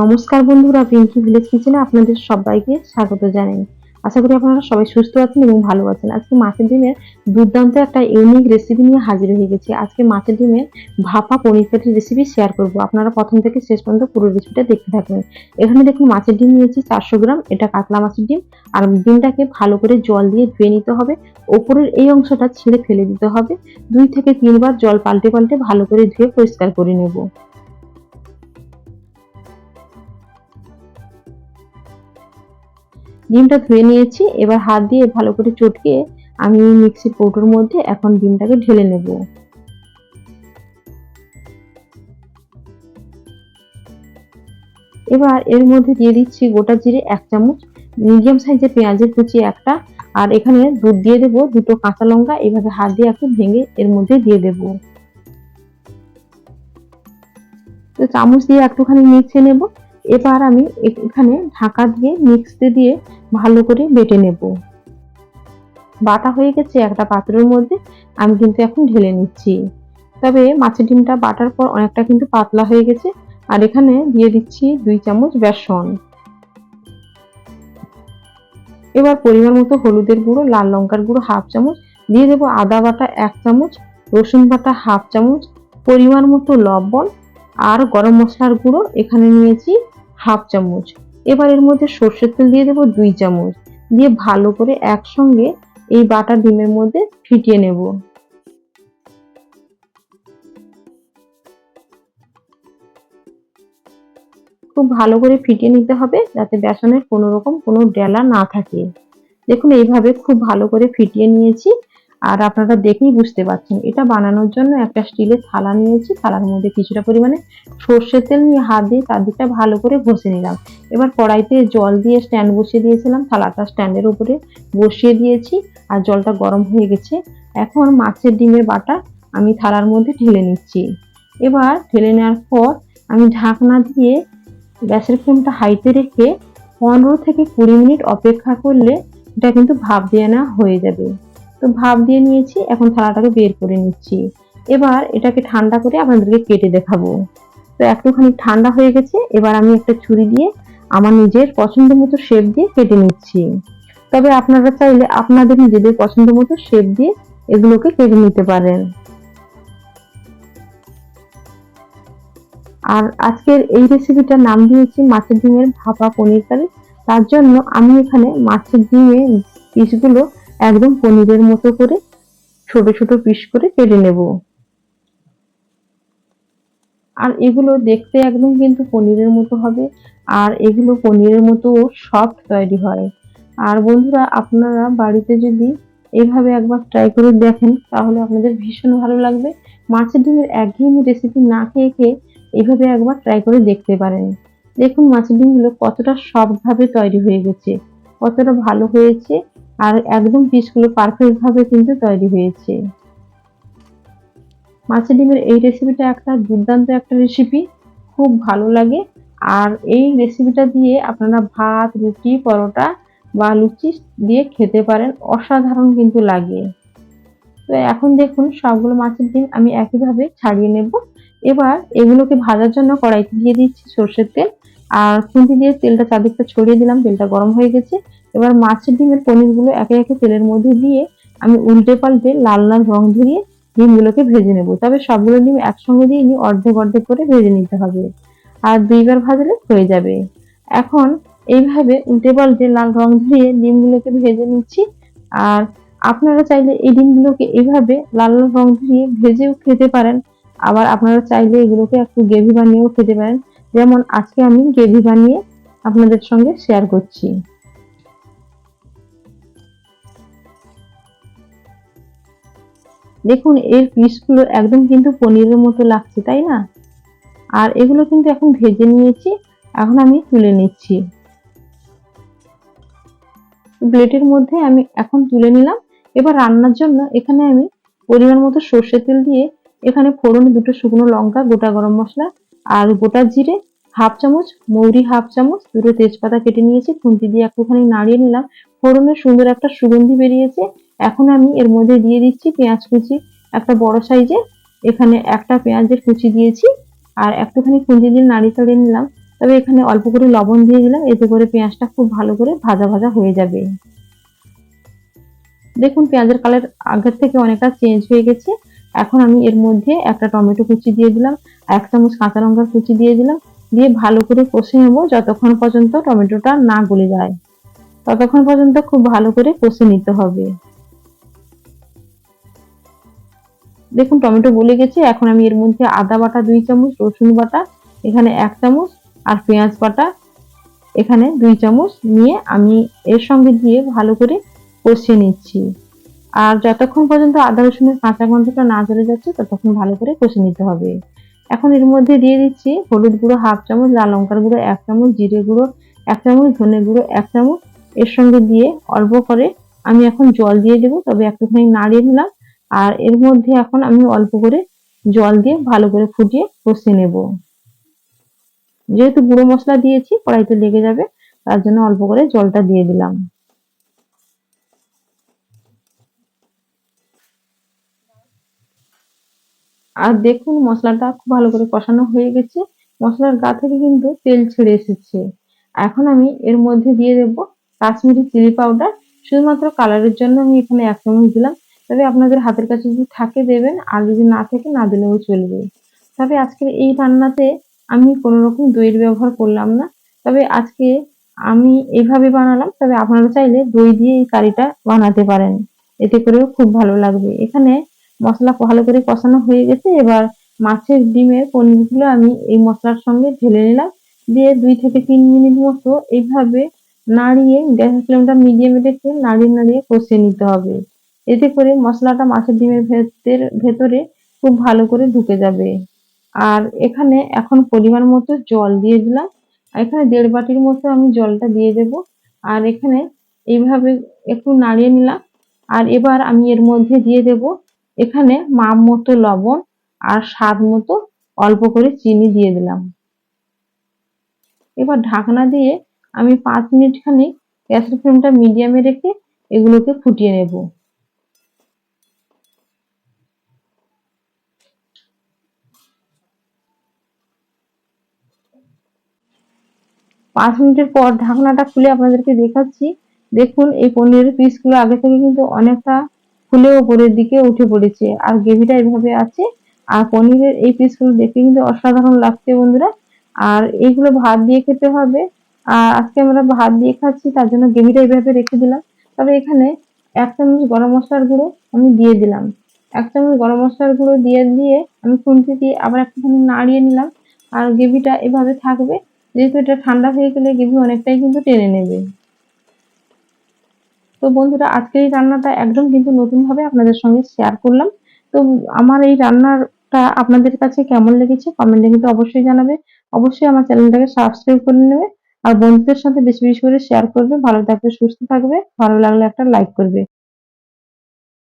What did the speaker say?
নমস্কার বন্ধুরা পিঙ্কি ভিলেজ কিচেনে আপনাদের সবাইকে স্বাগত জানাই। আশা করি আপনারা সবাই সুস্থ আছেন এবং ভালো আছেন। আজকে মাছের ডিমের দুর্দান্ত একটা ইউনিক রেসিপি নিয়ে হাজির হয়ে গেছি। আজকে মাছের ডিমের ভাপা পনির কাঠির রেসিপি শেয়ার করব। আপনারা প্রথম থেকে শেষ পর্যন্ত পুরো রেসিপিটা দেখতে থাকবেন এখানে দেখুন, মাছের ডিম নিয়েছি চারশো গ্রাম। এটা কাতলা মাছের ডিম। আর ডিমটাকে ভালো করে জল দিয়ে ধুয়ে নিতে হবে। ওপরের এই অংশটা ছেড়ে ফেলে দিতে হবে। দুই থেকে তিনবার জল পাল্টে পাল্টে ভালো করে ধুয়ে পরিষ্কার করে নেব। ডিমটা ধুয়ে নিয়েছি, এবার হাত দিয়ে ভালো করে চটকে আমি মিক্সির কৌটোর মধ্যে এখন ডিমটাকে ঢেলে নেব। এবার এর মধ্যে দিয়ে দিচ্ছি গোটা জিরে এক চামচ, মিডিয়াম সাইজের পেঁয়াজের কুচি একটা, আর এখানে দুধ দিয়ে দেব দুটো কাঁচা লঙ্কা এইভাবে হাত দিয়ে একটু ভেঙে এর মধ্যে দিয়ে দেব। তো চামচ দিয়ে একটুখানি মিক্সে নেব, এবার আমি এখানে ঢাকা দিয়ে মিক্সতে দিয়ে ভালো করে বেটে নেব। বাটা হয়ে গেছে একটা পাত্রের মধ্যে, আমি কিন্তু এখন ঢেলে নিচ্ছি। তবে মাছের ডিমটা বাটার পর অনেকটা কিন্তু পাতলা হয়ে গেছে, আর এখানে দিয়ে দিচ্ছি দুই চামচ বেসন। এবার পরিমাণ মতো হলুদের গুঁড়ো, লাল লঙ্কার গুঁড়ো হাফ চামচ, দিয়ে দেবো আদা বাটা এক চামচ, রসুন বাটা হাফ চামচ, পরিমাণ মতো লবণ, আর গরম মশলার গুঁড়ো এখানে নিয়েছি হাফ চামচ। এবার এর মধ্যে সর্ষের তেল দিয়ে দেবো দুই চামচ। দিয়ে ভালো করে একসঙ্গে এই বাটা ডিমের মধ্যে ফিটিয়ে নেব। খুব ভালো করে ফিটিয়ে নিতে হবে যাতে বেসনের কোনো রকম কোনো ডেলা না থাকে। দেখুন, এইভাবে খুব ভালো করে ফিটিয়ে নিয়েছি। আর আপনারা দেখেই বুঝতে পারছেন, এটা বানানোর জন্য একটা স্টিলের থালা নিয়েছি, থালার মধ্যে কিছুটা পরিমাণে সর্ষের তেল নিয়ে হাত দিয়ে তার দিকটা ভালো করে ঘষে নিলাম। এবার কড়াইতে জল দিয়ে স্ট্যান্ড বসিয়ে দিয়েছিলাম, থালাটা স্ট্যান্ডের উপরে বসিয়ে দিয়েছি আর জলটা গরম হয়ে গেছে। এখন মাছের ডিমের বাটা আমি থালার মধ্যে ঢেলে নিচ্ছি। এবার ঢেলে নেওয়ার পর আমি ঢাকনা দিয়ে গ্যাসের ফ্লেমটা হাইতে রেখে পনেরো থেকে কুড়ি মিনিট অপেক্ষা করলে এটা কিন্তু ভাপ দিয়ে নেওয়া হয়ে যাবে। তো ভাপ দিয়ে নিয়েছি, এখন থালাটাকে বের করে নিচ্ছি। এবার এটাকে ঠান্ডা করে আপনাদেরকে কেটে দেখাবো। তো একটুখানি ঠান্ডা হয়ে গেছে, এবার আমি একটা ছুরি দিয়ে আমার নিজের পছন্দ মতো শেপ দিয়ে কেটে নিচ্ছি। তবে আপনারা চাইলে আপনাদের নিজেদের পছন্দ মতো শেপ দিয়ে এগুলোকে কেটে নিতে পারেন। আর আজকের এই রেসিপিটার নাম দিয়েছি মাছের ডিমের ভাপা পনির কারি। তার জন্য আমি এখানে মাছের ডিমের পিসগুলো একদম পনিরের মতো করে ছোট ছোট পিস করে কেটে নেব। আর এগুলো দেখতে একদম কিন্তু পনিরের মতো হবে। আর এগুলো পনিরের মতো সফট তৈরি হয়। আর বন্ধুরা, আপনারা বাড়িতে যদি এভাবে একবার ট্রাই করে দেখেন, তাহলে আপনাদের ভীষণ ভালো লাগবে। মাছের ডিমের একঘেয়েমি রেসিপি না খেয়ে খেয়ে এভাবে একবার ট্রাই করে দেখতে পারেন। দেখুন মাছের ডিমগুলো কতটা সফটভাবে তৈরি হয়ে গেছে, কতটা ভালো হয়েছে। আর একদম পিসগুলো পারফেক্ট ভাবে কিন্তু তৈরি হয়েছে। মাছের ডিমের এই রেসিপিটা একটা দুর্দান্ত একটা রেসিপি খুব ভালো লাগে। আর এই রেসিপিটা দিয়ে আপনারা ভাত, রুটি, পরোটা বা লুচি দিয়ে খেতে পারেন, অসাধারণ কিন্তু লাগে। তো এখন দেখুন সবগুলো মাছের ডিম আমি একইভাবে ছাড়িয়ে নেব। এবার এগুলোকে ভাজার জন্য কড়াইতে দিয়ে দিচ্ছি সর্ষের তেল। আর খুন্তি দিয়ে তেলটা চারদিকটা ছড়িয়ে দিলাম, তেলটা গরম হয়ে গেছে। এবার মাছের ডিমের পনিরগুলো একে একে তেলের মধ্যে দিয়ে আমি উল্টে পাল্টে লাল লাল রং ধরিয়ে ডিমগুলোকে ভেজে নেব। তবে সবগুলো ডিম একসঙ্গে দিয়ে নিয়ে অর্ধেক অর্ধেক করে ভেজে নিতে হবে। আর দুইবার ভাজলে হয়ে যাবে। এখন এইভাবে উল্টে পাল্টে লাল রং ধরিয়ে ডিমগুলোকে ভেজে নিচ্ছি। আর আপনারা চাইলে এই ডিমগুলোকে এইভাবে লাল লাল রং ধরিয়ে ভেজেও খেতে পারেন। আবার আপনারা চাইলে এগুলোকে একটু গ্রেভি বানিয়েও খেতে পারেন। যেমন আজকে আমি গ্রেভি বানিয়ে আপনাদের সঙ্গে শেয়ার করছি। দেখুন, এর পিসগুলো একদম কিন্তু পনিরের মতো লাগছে, তাই না? আর এগুলো কিন্তু এখন ভেজে নিয়েছি, এখন আমি তুলে নিচ্ছি। প্লেটের মধ্যে আমি এখন তুলে নিলাম। এবার রান্নার জন্য এখানে আমি পরিমাণ মতো সর্ষের তেল দিয়ে এখানে ফোড়ন, দুটো শুকনো লঙ্কা, গোটা গরম মশলা আর গোটা জিরে, হাফ চামচ, মৌরি হাফ চামচ, দুটো তেজপাতা কেটে নিয়েছি, খুন্তি দিয়ে একটুখানি নাড়িয়ে নিলাম। ফোড়নের সুন্দর একটা সুগন্ধি বেরিয়েছে। এখন আমি এর মধ্যে দিয়ে দিচ্ছি পেঁয়াজ কুচি। একটা বড় সাইজে এখানে একটা পেঁয়াজের কুচি দিয়েছি আর একটুখানি খুঁজি দিয়ে নাড়ি চাড়িয়ে নিলাম। তবে এখানে অল্প করে লবণ দিয়ে দিলাম, এতে করে পেঁয়াজটা খুব ভালো করে ভাজা ভাজা হয়ে যাবে। দেখুন, পেঁয়াজের কালার আগের থেকে অনেকটা চেঞ্জ হয়ে গেছে। এখন আমি এর মধ্যে একটা টমেটো কুচি দিয়ে দিলাম এক চামচ কাঁচা লঙ্কার কুচি দিয়ে দিলাম, দিয়ে ভালো করে কষে নেব যতক্ষণ পর্যন্ত টমেটোটা না গলে যায়। ততক্ষণ পর্যন্ত খুব ভালো করে কষে নিতে হবে। দেখুন, টমেটো গলে গেছে, এখন আমি এর মধ্যে আদা বাটা দুই চামচ, রসুন বাটা, এখানে এক চামচ, আর পেঁয়াজ বাটা, এখানে দুই চামচ, নিয়ে আমি এর সঙ্গে দিয়ে ভালো করে কষিয়ে নিচ্ছি। আর যতক্ষণ পর্যন্ত আদা রসুনের কাঁচা গন্ধটা না চলে যাচ্ছে, ততক্ষণ ভালো করে কষে নিতে হবে। এখন এর মধ্যে দিয়ে দিচ্ছি হলুদ গুঁড়ো হাফ চামচ, লাল লঙ্কার গুঁড়ো এক চামচ, জিরে গুঁড়ো এক চামচ, ধনে গুঁড়ো এক চামচ। এর সঙ্গে দিয়ে অল্প করে আমি এখন জল দিয়ে দেবো, তবে একটুখানি নাড়িয়ে নিলাম। আর এর মধ্যে এখন আমি অল্প করে জল দিয়ে ভালো করে ফুটিয়ে কষে নেব। যেহেতু গুঁড়ো মশলা দিয়েছি, কড়াইতে লেগে যাবে, তার জন্য অল্প করে জলটা দিয়ে দিলাম। আর দেখুন মশলাটা খুব ভালো করে কষানো হয়ে গেছে। মশলার গা থেকে কিন্তু তেল ছেড়ে এসেছে। এখন আমি এর মধ্যে দিয়ে দেব কাশ্মীরি চিলি পাউডার। শুধুমাত্র কালারের জন্য আমি এখানে এক চামচ দিলাম। তবে আপনাদের হাতের কাছে যদি থাকে দেবেন, আর যদি না থাকে, না দিলেও চলবে। তবে আজকের এই রান্নাতে আমি কোনো রকম দইয়ের ব্যবহার করলাম না। তবে আজকে আমি এইভাবে বানালাম, তবে আপনারা চাইলে দই দিয়ে এই কারিটা বানাতে পারেন। এতে করেও খুব ভালো লাগবে। এখানে মশলা ভালো করে কষানো হয়ে গেছে। এবার মাছের ডিমের পনিরগুলো আমি এই মশলার সঙ্গে ঢেলে নিলাম। দিয়ে দুই থেকে তিন মিনিট মতো এইভাবে নাড়িয়ে গ্যাসের ফ্লেমটা মিডিয়ামে রেখে নাড়িয়ে নাড়িয়ে কষিয়ে নিতে হবে। এতে করে মশলাটা মাছের ডিমের ভেতর, ভেতরে খুব ভালো করে ঢুকে যাবে। আর এখানে এখন পরিমাণ মতো জল দিয়ে দিলাম। এখানে দেড় বাটির মতো আমি জলটা দিয়ে দেব। আর এখানে এইভাবে একটু নাড়িয়ে নিলাম। আর এবার আমি এর মধ্যে দিয়ে দেব এখানে মাপ মতো লবণ আর স্বাদ মতো অল্প করে চিনি দিয়ে দিলাম। এবার ঢাকনা দিয়ে আমি পাঁচ মিনিট খানিক গ্যাসের ফ্লেমটা মিডিয়ামে রেখে এগুলোকে ফুটিয়ে নেব। পাঁচ মিনিটের পর ঢাকনাটা খুলে আপনাদেরকে দেখাচ্ছি। দেখুন, এই পনিরের পিসগুলো আগে থেকে কিন্তু অনেকটা ফুলে ওপরের দিকে উঠে পড়েছে। আর গ্রেভিটা এভাবে আছে। আর পনিরের এই পিসগুলো দেখতে কিন্তু অসাধারণ লাগছে বন্ধুরা। আর এইগুলো ভাত দিয়ে খেতে হবে। আর আজকে আমরা ভাত দিয়ে খাচ্ছি, তার জন্য গ্রেভিটা এইভাবে রেখে দিলাম। তবে এখানে এক চামচ গরম মশলার গুঁড়ো আমি দিয়ে দিলাম। এক চামচ গরম মশলার গুঁড়ো দিয়ে দিয়ে আমি খুন্তি দিয়ে আবার একটুখানি নাড়িয়ে নিলাম। আর গ্রেভিটা এভাবে থাকবে। যেহেতু এটা ঠান্ডা হয়ে গেলে গ্রেভি অনেকটাই কিন্তু টেনে নেবে। তো বন্ধুরা, আজকের এই রান্নাটা একদম কিন্তু নতুনভাবে আপনাদের সঙ্গে শেয়ার করলাম। তো আমার এই রান্নাটা আপনাদের কাছে কেমন লেগেছে কমেন্টে কিন্তু অবশ্যই জানাবে। অবশ্যই আমার চ্যানেলটাকে সাবস্ক্রাইব করে নেবে আর বন্ধুদের সাথে বেশি বেশি করে শেয়ার করবে। ভালো থাকবে, সুস্থ থাকবে, ভালো লাগলে একটা লাইক করবে।